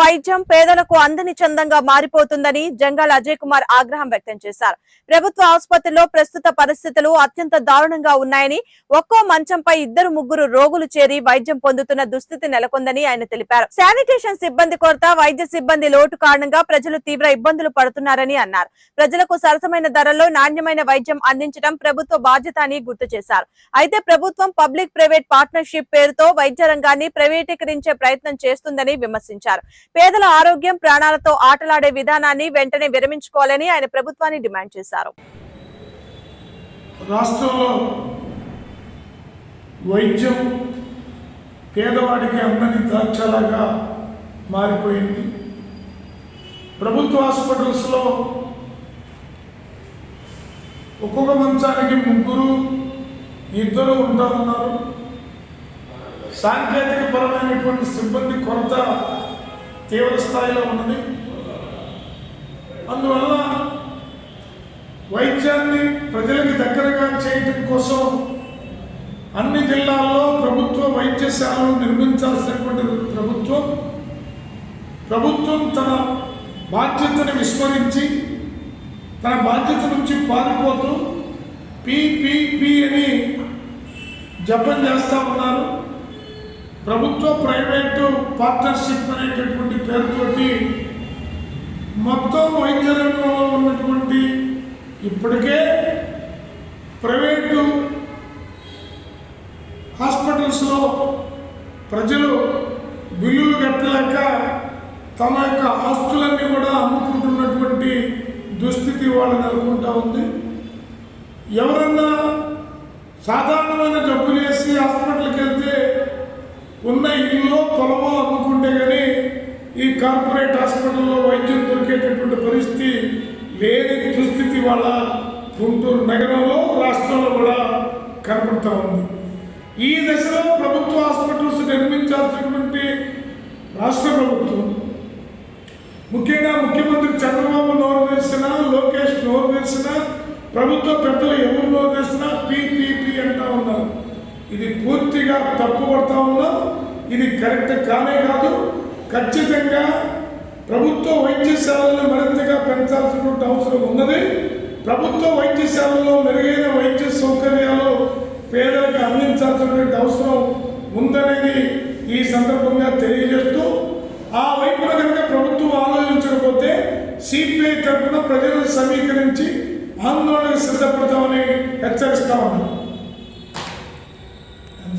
వైద్యం పేదలకు అందని చందంగా మారిపోతుందని జంగాల అజయ్ కుమార్ ఆగ్రహం వ్యక్తం చేశారు. ప్రభుత్వ ఆసుపత్రిలో ప్రస్తుత పరిస్థితులు అత్యంత దారుణంగా ఉన్నాయని ఒక్కో మంచంపై ఇద్దరు ముగ్గురు రోగులు చేరి వైద్యం పొందుతున్న దుస్థితి నెలకొందని ఆయన తెలిపారు. శానిటేషన్ సిబ్బంది కొరత వైద్య సిబ్బంది లోటు కారణంగా ప్రజలు తీవ్ర ఇబ్బందులు పడుతున్నారని అన్నారు. ప్రజలకు సరసమైన ధరల్లో నాణ్యమైన వైద్యం అందించడం ప్రభుత్వ బాధ్యత అని గుర్తు చేశారు. అయితే ప్రభుత్వం పబ్లిక్ ప్రైవేట్ పార్ట్నర్షిప్ పేరుతో వైద్య రంగాన్ని ప్రైవేటీకరించే ప్రయత్నం చేస్తుందని విమర్శించారు. పేదల ఆరోగ్యం ప్రాణాలతో ఆటలాడే విధానాన్ని వెంటనే విరమించుకోవాలని ఆయన ప్రభుత్వాన్ని డిమాండ్ చేశారు. రాష్ట్రంలో వైద్యం పేదవాడికి అందని ద్రాక్షలాగా మారిపోయింది. ప్రభుత్వ హాస్పిటల్స్లో ఒక్కొక్క మంచానికి ముగ్గురు ఇద్దరు ఉంటా ఉన్నారు సాంకేతిక పరమైనటువంటి సిబ్బంది కొరత తీవ్ర స్థాయిలో ఉన్నది. అందువల్ల వైద్యాన్ని ప్రజలకు దగ్గరగా చేయడం కోసం అన్ని జిల్లాల్లో ప్రభుత్వ వైద్యశాలను నిర్మించాల్సినటువంటి ప్రభుత్వం ప్రభుత్వం తన బాధ్యతను విస్మరించి తన బాధ్యత నుంచి పారిపోతూ పిపిపి అని జపం చేస్తూ ఉన్నారు. ప్రభుత్వ ప్రైవేటు పార్ట్నర్షిప్ అనేటటువంటి పేరుతోటి మొత్తం వైద్య రంగంలో ఉన్నటువంటి ఇప్పటికే ప్రైవేటు హాస్పిటల్స్లో ప్రజలు బిల్లులు కట్టలేక తమ యొక్క ఆస్తులన్నీ కూడా అమ్ముకుంటున్నటువంటి దుస్థితి వాళ్ళు నెలకొంటా ఉంది. ఎవరన్నా సాధారణ కార్పొరేట్ హాస్పిటల్లో వైద్యం దొరికేటటువంటి పరిస్థితి లేని దుస్థితి వాళ్ళ గుంటూరు నగరంలో రాష్ట్రంలో కూడా కనపడుతూ ఉంది. ఈ దశలో ప్రభుత్వ హాస్పిటల్స్ నిర్మించాల్సినటువంటి రాష్ట్ర ప్రభుత్వం ముఖ్యంగా ముఖ్యమంత్రి చంద్రబాబు నోరు వేసిన లోకేష్ నోరు వేసిన ప్రభుత్వ పెద్దలు ఎవరు నోరు వేసినా పీపీపీ అంటూ ఉన్నారు. ఇది పూర్తిగా తప్పుపడతా ఉన్నాం ఇది కరెక్ట్ కానే కాదు. ఖచ్చితంగా ప్రభుత్వ వైద్యశాలను మరింతగా పెంచాల్సినటువంటి అవసరం ఉన్నది. ప్రభుత్వ వైద్యశాలలో మెరుగైన వైద్య సౌకర్యాలు పేదలకు అందించాల్సినటువంటి అవసరం ఉందనేది ఈ సందర్భంగా తెలియజేస్తూ ఆ వైపున కనుక ప్రభుత్వం ఆలోచించకపోతే సిపిఐ తరఫున ప్రజలను సమీకరించి ఆందోళనకు సిద్ధపడతామని హెచ్చరిస్తా ఉన్నాం.